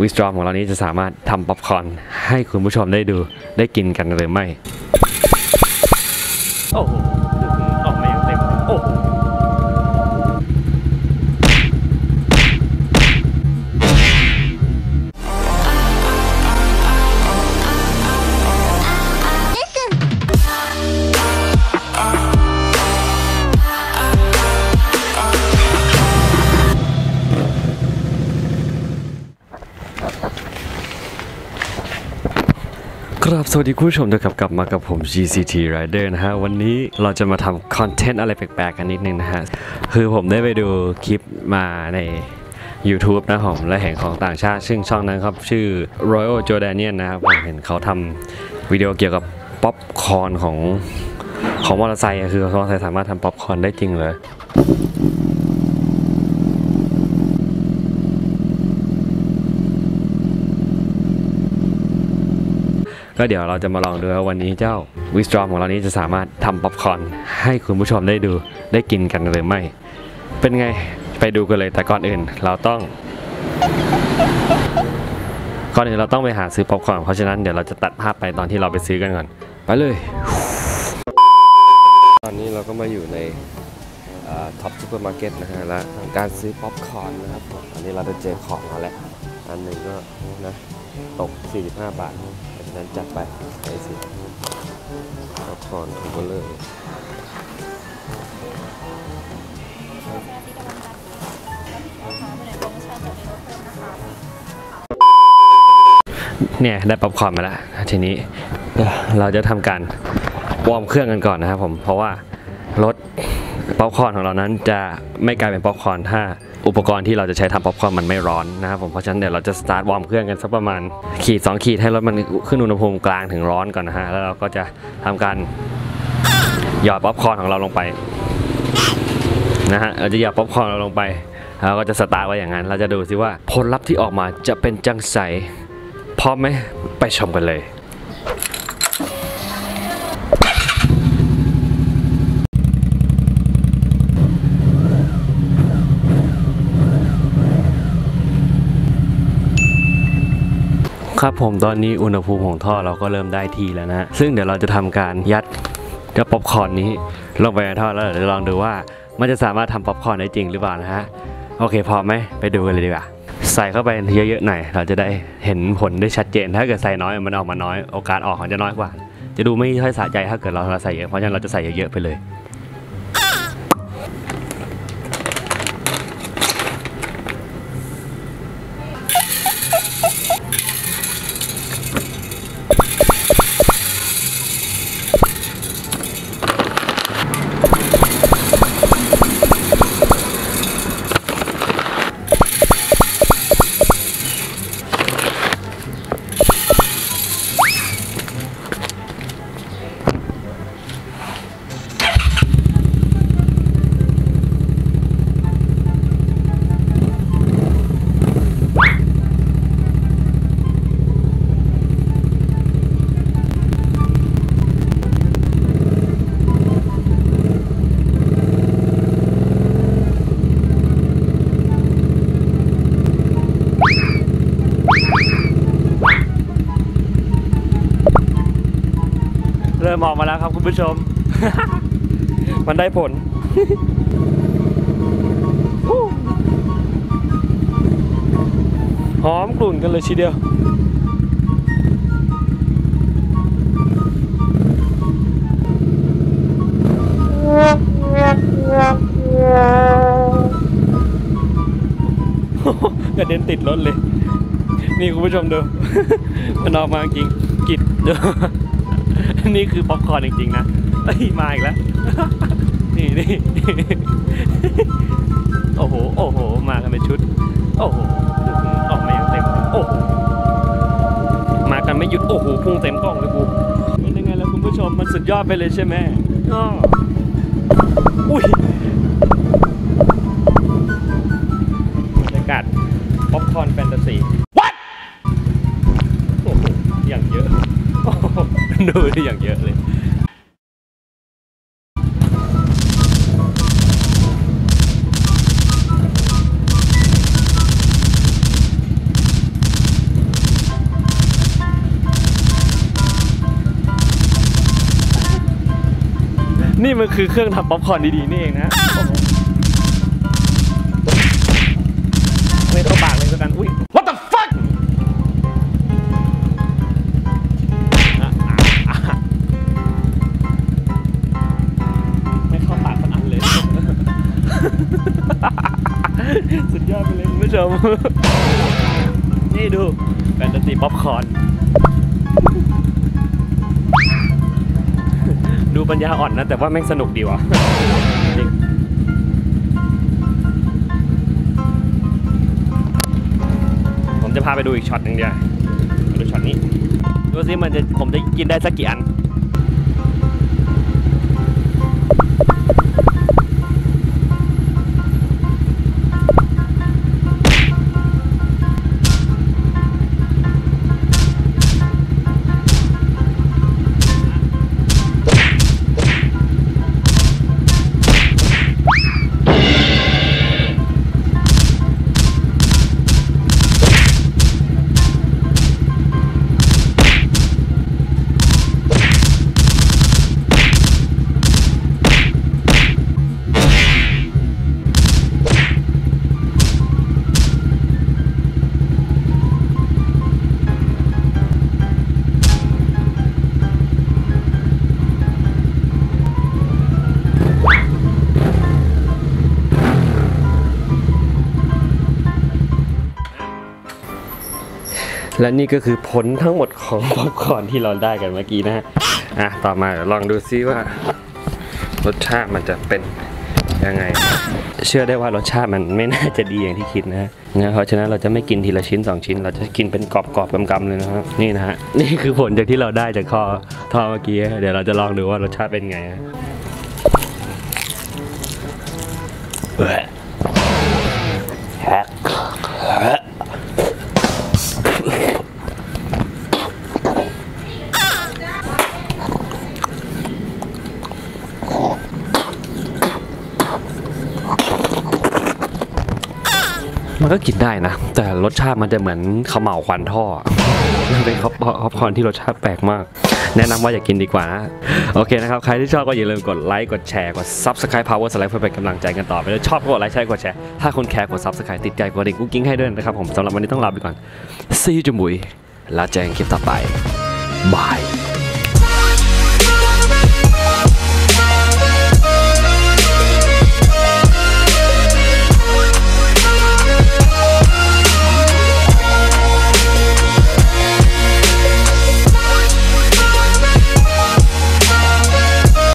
วิสตรอมของเรานี้จะสามารถทำป๊อปคอร์นให้คุณผู้ชมได้ดูได้กินกันหรือไม่ โอ้ ครับสวัสดีคุณผู้ชมด้วยครับกลับมากับผม GCT Rider นะฮะ วันนี้เราจะมาทำคอนเทนต์อะไรแปลกๆกันนิดนึงนะฮะ คือผมได้ไปดูคลิปมาใน YouTube นะผมและเห็นของต่างชาติ ซึ่งช่องนั้นครับ ชื่อ Royal Jordanian นะครับ ผมเห็นเขาทำวิดีโอเกี่ยวกับป๊อปคอร์นของของมอเตอร์ไซค์คือมอเตอร์ไซค์สามารถทำป๊อปคอร์นได้จริงเลย ก็เดี๋ยวเราจะมาลองดูว่าวันนี้เจ้าวิสตรอมของเรานี้จะสามารถทำป๊อปคอร์นให้คุณผู้ชมได้ดูได้กินกันหรือไม่ เป็นไงไปดูกันเลยแต่ก่อนอื่นเราต้องก่อนอื่นเราต้องไปหาซื้อป๊อปคอร์นเพราะฉะนั้นเดี๋ยวเราจะตัดภาพไปตอนที่เราไปซื้อกันก่อน ไปเลย ตอนนี้เราก็มาอยู่ในท็อปซูเปอร์มาร์เก็ตนะฮะและทำการซื้อป๊อปคอร์นนะครับอันนี้เราได้เจอของมาแล้วอันหนึ่งก็นะตก 45 บาทเพราะฉะ นั้นจัดไปไปสิป๊อปคอนถูกเบลเลยเนี่ยได้ป๊อปคอนมาแล้ว ทีนี้เดี๋ยวเราจะทำการวอร์มเครื่องกันก่อนนะครับผม เพราะว่ารถป๊อปคอร์นของเรานั้นจะไม่กลายเป็นป๊อปคอร์นถ้า อุปกรณ์ที่เราจะใช้ทำป๊อปคอร์นมันไม่ร้อนนะครับผมเพราะฉะนั้นเดี๋ยวเราจะสตาร์ทวอร์มเครื่องกันสักประมาณขีด 2 ขีดให้รถมันขึ้นอุณหภูมิกลางถึงร้อนก่อนนะฮะแล้วเราก็จะทำการหยอดป๊อปคอร์นของเราลงไปนะฮะเราจะหยอดป๊อปคอร์นเราลงไปแล้วเราก็จะสตาร์ทไว้อย่างนั้น เราจะดูซิว่าผลลัพธ์ที่ออกมาจะเป็นจังใสพร้อมไหมไปชมกันเลย ครับผมตอนนี้อุณหภูมิของท่อเราก็เริ่มได้ที่แล้วนะ ซึ่งเดี๋ยวเราจะทำการยัดเจ้าป๊อปคอนนี้ลงไปในท่อแล้วเดี๋ยวลองดูว่ามันจะสามารถทำป๊อปคอนได้จริงหรือเปล่านะฮะ โอเคพร้อมไหมไปดูกันเลยดีกว่าใส่เข้าไปเยอะๆหน่อยเราจะได้เห็นผลได้ชัดเจน ถ้าเกิดใส่น้อยมันออกมาน้อยโอกาสออกมันจะน้อยกว่า จะดูไม่ค่อยสะใจถ้าเกิดเราใส่เยอะเพราะฉะนั้นเราจะใส่เยอะๆไปเลย เริ่มออกมาแล้วครับคุณผู้ชม มันได้ผลหอมกลุ่นกันเลยทีเดียว กระเด็นติดรถเลย นี่คุณผู้ชมดู มันออกมาจริงกิดเด้อ นี่คือป๊อปคอร์นจริงๆนะเอ้ยมาอีกแล้ว นี่นี่โอ้โห โอ้โห มากันเป็นชุด โอ้โหอื้อหือออกมาอย่างเต็มเลยโอ้โห มากันไม่หยุด โอ้โห พุ่งเต็มกล้องเลยกูมันยังไงล่ะคุณผู้ชม มันสุดยอดไปเลยใช่ไหมอ้ออุ้ยบรรยากาศป๊อปคอร์นแฟนตาซี ดูได้อย่างเยอะเลยนี่มันคือเครื่องทำป๊อปคอร์นดีๆนี่เองนะ ชม นี่ดูแฟนตาซีป๊อปคอร์นดูปัญญาอ่อนนะ แต่ว่าแม่งสนุกดีว่ะจริงผมจะพาไปดูอีกช็อตหนึ่งเดียวดูช็อตนี้ ดูสิมันจะผมจะกินได้สักกี่อัน และนี่ก็คือผลทั้งหมดของป๊อปคอร์นที่เราได้กันเมื่อกี้นะฮะอะต่อมาเดี๋ยวลองดูซิว่ารสชาติมันจะเป็นยังไง เชื่อได้ว่ารสชาติมันไม่น่าจะดีอย่างที่คิดนะฮะนะเพราะฉะนั้นเราจะไม่กินทีละชิ้น 2 ชิ้น เราจะกินเป็นกรอบๆกำๆเลยนะฮะนี่นะฮะนี่คือผลจากที่เราได้จากคอทอเมื่อกี้เดี๋ยวเราจะลองดูว่ารสชาติเป็นไง ก็กินได้นะ แต่รสชาติมันจะเหมือนข้าวเหมาควันท่อเป็นข้าวป๊อปคอนที่รสชาติแปลกมาก แนะนำว่าอย่ากินดีกว่านะโอเคนะครับ ใครที่ชอบก็อย่าลืมกดไลค์กดแชร์กด subscribe power slide เพื่อเป็นกำลังใจกันต่อไปด้วชอบก็กดไลค์ใช่กดแชร์ถ้าคุณแคร์กด subscribe ติดใจกดดิ่งกุ๊กกิ้งให้ด้วยนะครับผมสำหรับวันนี้ต้องลาไปก่อน see you จุ๋มบุยแล้วเจอกันคลิปต่อไปบาย